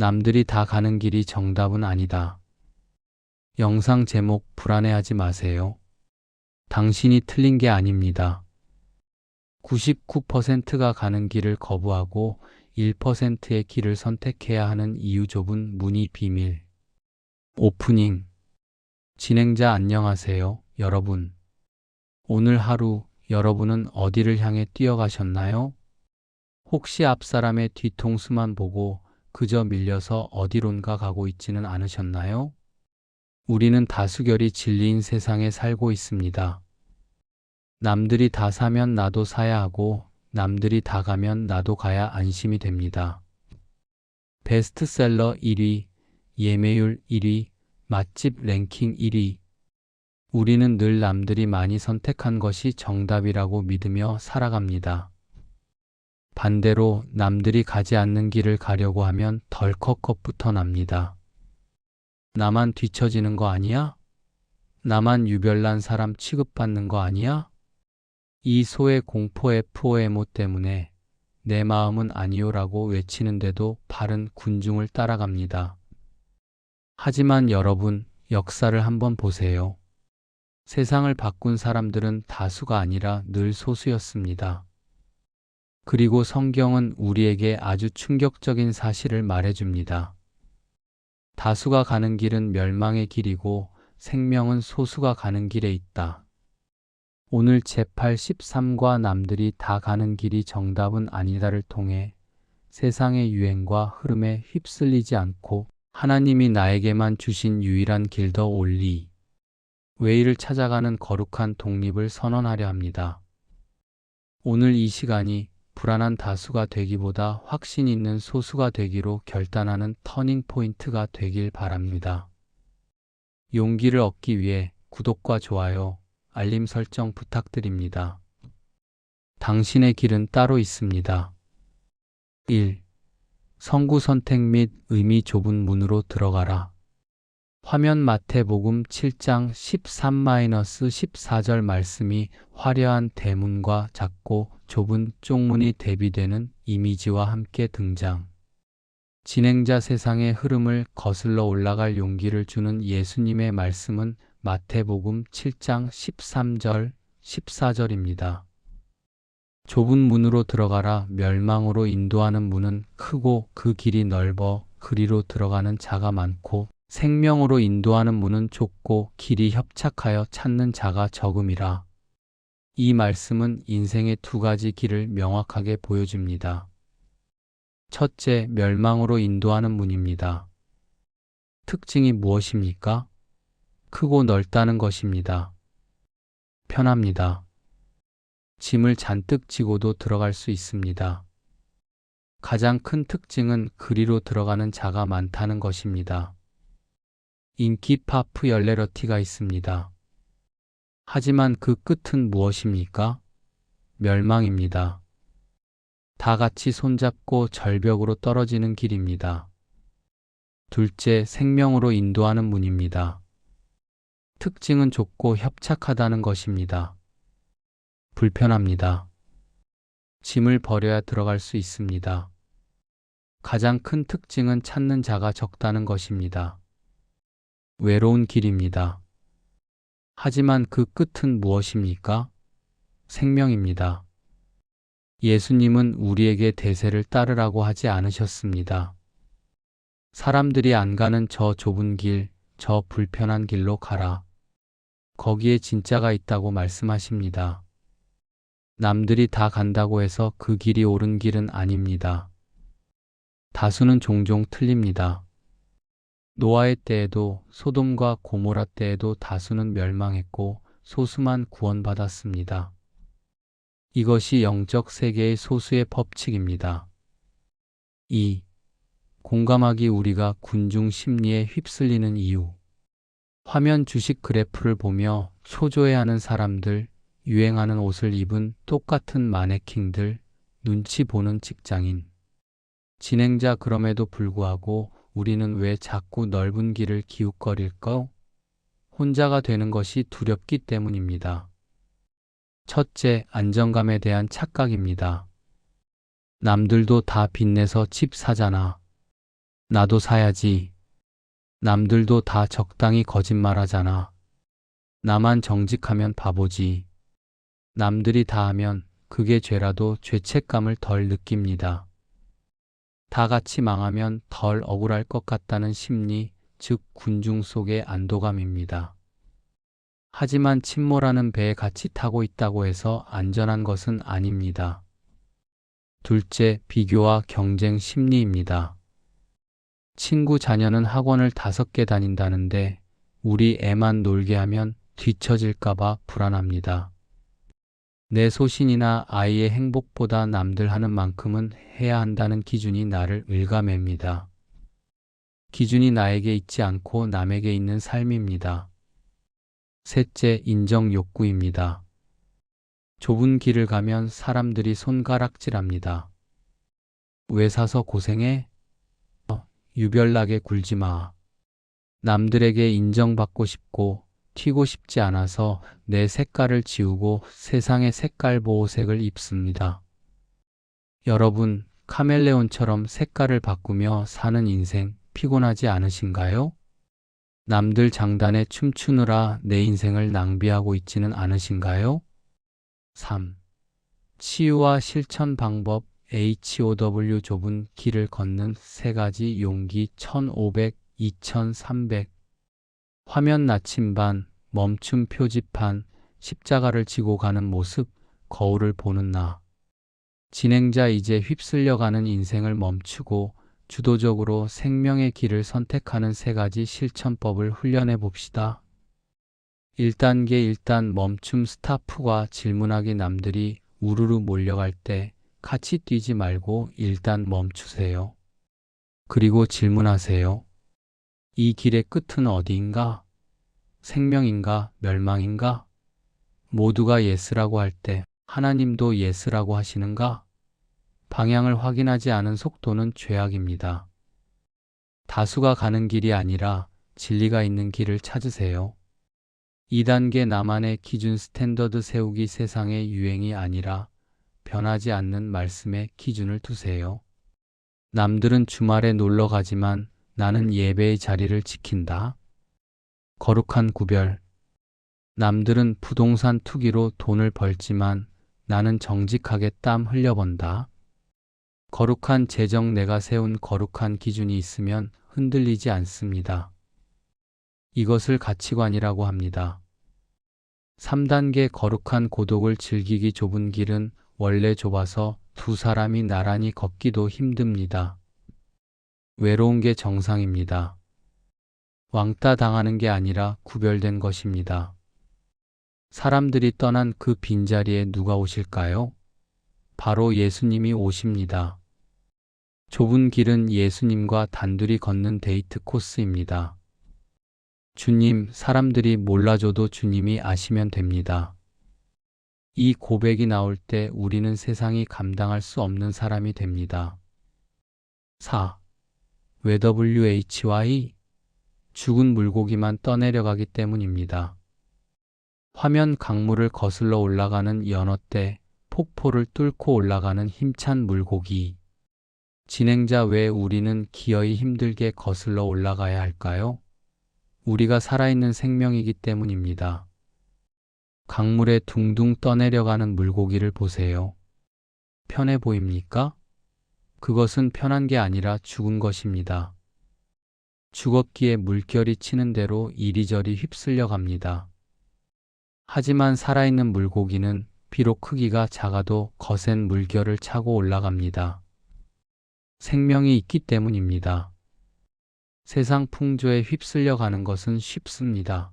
남들이 다 가는 길이 정답은 아니다. 영상 제목 불안해하지 마세요. 당신이 틀린 게 아닙니다. 99%가 가는 길을 거부하고 1%의 길을 선택해야 하는 이유 좁은 문이 비밀. 오프닝. 진행자 안녕하세요, 여러분. 오늘 하루 여러분은 어디를 향해 뛰어가셨나요? 혹시 앞 사람의 뒤통수만 보고 그저 밀려서 어디론가 가고 있지는 않으셨나요? 우리는 다수결이 진리인 세상에 살고 있습니다. 남들이 다 사면 나도 사야 하고 남들이 다 가면 나도 가야 안심이 됩니다. 베스트셀러 1위, 예매율 1위, 맛집 랭킹 1위. 우리는 늘 남들이 많이 선택한 것이 정답이라고 믿으며 살아갑니다. 반대로 남들이 가지 않는 길을 가려고 하면 덜컥 겁부터 납니다. 나만 뒤처지는 거 아니야? 나만 유별난 사람 취급받는 거 아니야? 이 소의 공포 FOMO 때문에 내 마음은 아니요라고 외치는데도 바른 군중을 따라갑니다. 하지만 여러분, 역사를 한번 보세요. 세상을 바꾼 사람들은 다수가 아니라 늘 소수였습니다. 그리고 성경은 우리에게 아주 충격적인 사실을 말해줍니다. 다수가 가는 길은 멸망의 길이고 생명은 소수가 가는 길에 있다. 오늘 제83과 남들이 다 가는 길이 정답은 아니다를 통해 세상의 유행과 흐름에 휩쓸리지 않고 하나님이 나에게만 주신 유일한 길 더 올리 웨이를 찾아가는 거룩한 독립을 선언하려 합니다. 오늘 이 시간이 불안한 다수가 되기보다 확신 있는 소수가 되기로 결단하는 터닝 포인트가 되길 바랍니다. 용기를 얻기 위해 구독과 좋아요, 알림 설정 부탁드립니다. 당신의 길은 따로 있습니다. 1. 성구 선택 및 의미 좁은 문으로 들어가라. 화면 마태복음 7장 13-14절 말씀이 화려한 대문과 작고 좁은 쪽문이 대비되는 이미지와 함께 등장. 진행자 세상의 흐름을 거슬러 올라갈 용기를 주는 예수님의 말씀은 마태복음 7장 13절, 14절입니다. 좁은 문으로 들어가라 멸망으로 인도하는 문은 크고 그 길이 넓어 그리로 들어가는 자가 많고 생명으로 인도하는 문은 좁고 길이 협착하여 찾는 자가 적음이라. 이 말씀은 인생의 두 가지 길을 명확하게 보여줍니다. 첫째, 멸망으로 인도하는 문입니다. 특징이 무엇입니까? 크고 넓다는 것입니다. 편합니다. 짐을 잔뜩 지고도 들어갈 수 있습니다. 가장 큰 특징은 그리로 들어가는 자가 많다는 것입니다. 인기 파프 열레러티가 있습니다. 하지만 그 끝은 무엇입니까? 멸망입니다. 다 같이 손잡고 절벽으로 떨어지는 길입니다. 둘째, 생명으로 인도하는 문입니다. 특징은 좁고 협착하다는 것입니다. 불편합니다. 짐을 버려야 들어갈 수 있습니다. 가장 큰 특징은 찾는 자가 적다는 것입니다. 외로운 길입니다. 하지만 그 끝은 무엇입니까? 생명입니다. 예수님은 우리에게 대세를 따르라고 하지 않으셨습니다. 사람들이 안 가는 저 좁은 길, 저 불편한 길로 가라. 거기에 진짜가 있다고 말씀하십니다. 남들이 다 간다고 해서 그 길이 옳은 길은 아닙니다. 다수는 종종 틀립니다. 노아의 때에도 소돔과 고모라 때에도 다수는 멸망했고 소수만 구원받았습니다. 이것이 영적 세계의 소수의 법칙입니다. 2. 공감하기 우리가 군중 심리에 휩쓸리는 이유. 화면 주식 그래프를 보며 초조해하는 사람들, 유행하는 옷을 입은 똑같은 마네킹들, 눈치 보는 직장인. 진행자 그럼에도 불구하고 우리는 왜 자꾸 넓은 길을 기웃거릴까? 혼자가 되는 것이 두렵기 때문입니다. 첫째, 안정감에 대한 착각입니다. 남들도 다 빚내서 집 사잖아. 나도 사야지. 남들도 다 적당히 거짓말하잖아. 나만 정직하면 바보지. 남들이 다 하면 그게 죄라도 죄책감을 덜 느낍니다. 다 같이 망하면 덜 억울할 것 같다는 심리, 즉 군중 속의 안도감입니다. 하지만 침몰하는 배에 같이 타고 있다고 해서 안전한 것은 아닙니다. 둘째, 비교와 경쟁 심리입니다. 친구 자녀는 학원을 다섯 개 다닌다는데 우리 애만 놀게 하면 뒤처질까봐 불안합니다. 내 소신이나 아이의 행복보다 남들 하는 만큼은 해야 한다는 기준이 나를 일감맵니다. 기준이 나에게 있지 않고 남에게 있는 삶입니다. 셋째, 인정 욕구입니다. 좁은 길을 가면 사람들이 손가락질합니다. 왜 사서 고생해? 어, 유별나게 굴지 마. 남들에게 인정받고 싶고 튀고 싶지 않아서 내 색깔을 지우고 세상의 색깔 보호색을 입습니다. 여러분, 카멜레온처럼 색깔을 바꾸며 사는 인생 피곤하지 않으신가요? 남들 장단에 춤추느라 내 인생을 낭비하고 있지는 않으신가요? 3. 치유와 실천 방법 HOW 좁은 길을 걷는 세 가지 용기 1500, 2300 화면 나침반, 멈춤 표지판, 십자가를 지고 가는 모습, 거울을 보는 나. 진행자 이제 휩쓸려가는 인생을 멈추고 주도적으로 생명의 길을 선택하는 세 가지 실천법을 훈련해 봅시다. 1단계 일단 멈춤 스타프가 질문하기 남들이 우르르 몰려갈 때 같이 뛰지 말고 일단 멈추세요. 그리고 질문하세요. 이 길의 끝은 어디인가? 생명인가? 멸망인가? 모두가 예스라고 할 때 하나님도 예스라고 하시는가? 방향을 확인하지 않은 속도는 죄악입니다. 다수가 가는 길이 아니라 진리가 있는 길을 찾으세요. 2단계 나만의 기준 스탠더드 세우기 세상의 유행이 아니라 변하지 않는 말씀에 기준을 두세요. 남들은 주말에 놀러 가지만 나는 예배의 자리를 지킨다. 거룩한 구별. 남들은 부동산 투기로 돈을 벌지만 나는 정직하게 땀 흘려번다. 거룩한 재정 내가 세운 거룩한 기준이 있으면 흔들리지 않습니다. 이것을 가치관이라고 합니다. 3단계 거룩한 고독을 즐기기 좁은 길은 원래 좁아서 두 사람이 나란히 걷기도 힘듭니다. 외로운 게 정상입니다. 왕따 당하는 게 아니라 구별된 것입니다. 사람들이 떠난 그 빈자리에 누가 오실까요? 바로 예수님이 오십니다. 좁은 길은 예수님과 단둘이 걷는 데이트 코스입니다. 주님, 사람들이 몰라줘도 주님이 아시면 됩니다. 이 고백이 나올 때 우리는 세상이 감당할 수 없는 사람이 됩니다. 4. 왜 WHY? 죽은 물고기만 떠내려가기 때문입니다. 화면 강물을 거슬러 올라가는 연어 때 폭포를 뚫고 올라가는 힘찬 물고기. 진행자 왜 우리는 기어이 힘들게 거슬러 올라가야 할까요? 우리가 살아있는 생명이기 때문입니다. 강물에 둥둥 떠내려가는 물고기를 보세요. 편해 보입니까? 그것은 편한 게 아니라 죽은 것입니다. 죽었기에 물결이 치는 대로 이리저리 휩쓸려 갑니다. 하지만 살아있는 물고기는 비록 크기가 작아도 거센 물결을 차고 올라갑니다. 생명이 있기 때문입니다. 세상 풍조에 휩쓸려 가는 것은 쉽습니다.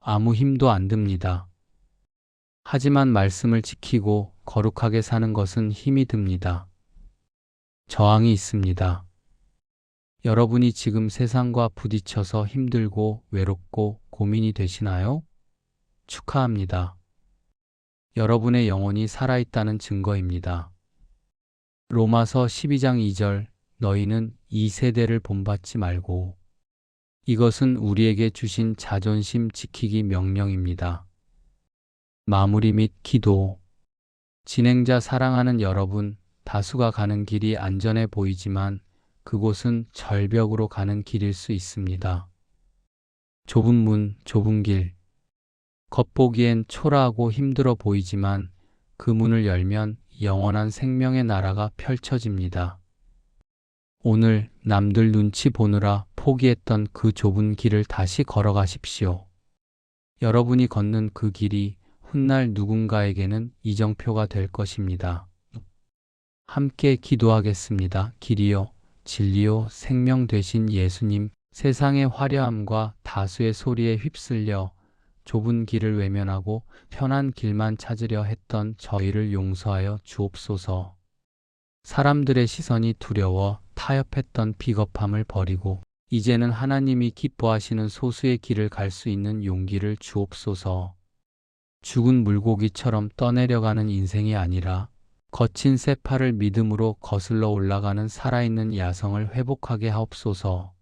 아무 힘도 안 듭니다. 하지만 말씀을 지키고 거룩하게 사는 것은 힘이 듭니다. 저항이 있습니다. 여러분이 지금 세상과 부딪혀서 힘들고 외롭고 고민이 되시나요? 축하합니다. 여러분의 영혼이 살아있다는 증거입니다. 로마서 12장 2절 너희는 이 세대를 본받지 말고 이것은 우리에게 주신 자존심 지키기 명령입니다. 마무리 및 기도 진행자 사랑하는 여러분 다수가 가는 길이 안전해 보이지만 그곳은 절벽으로 가는 길일 수 있습니다. 좁은 문, 좁은 길. 겉보기엔 초라하고 힘들어 보이지만 그 문을 열면 영원한 생명의 나라가 펼쳐집니다. 오늘 남들 눈치 보느라 포기했던 그 좁은 길을 다시 걸어가십시오. 여러분이 걷는 그 길이 훗날 누군가에게는 이정표가 될 것입니다. 함께 기도하겠습니다. 길이요, 진리요, 생명 되신 예수님, 세상의 화려함과 다수의 소리에 휩쓸려 좁은 길을 외면하고 편한 길만 찾으려 했던 저희를 용서하여 주옵소서. 사람들의 시선이 두려워 타협했던 비겁함을 버리고 이제는 하나님이 기뻐하시는 소수의 길을 갈 수 있는 용기를 주옵소서. 죽은 물고기처럼 떠내려가는 인생이 아니라 거친 새파를 믿음으로 거슬러 올라가는 살아있는 야성을 회복하게 하옵소서.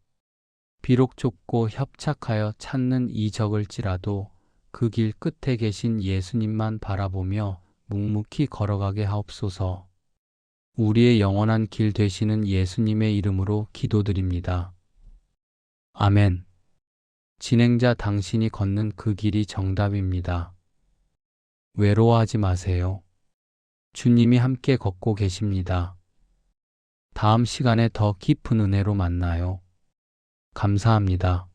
비록 좁고 협착하여 찾는 이 적을지라도 그 길 끝에 계신 예수님만 바라보며 묵묵히 걸어가게 하옵소서. 우리의 영원한 길 되시는 예수님의 이름으로 기도드립니다. 아멘. 진행자 당신이 걷는 그 길이 정답입니다. 외로워하지 마세요. 주님이 함께 걷고 계십니다. 다음 시간에 더 깊은 은혜로 만나요. 감사합니다.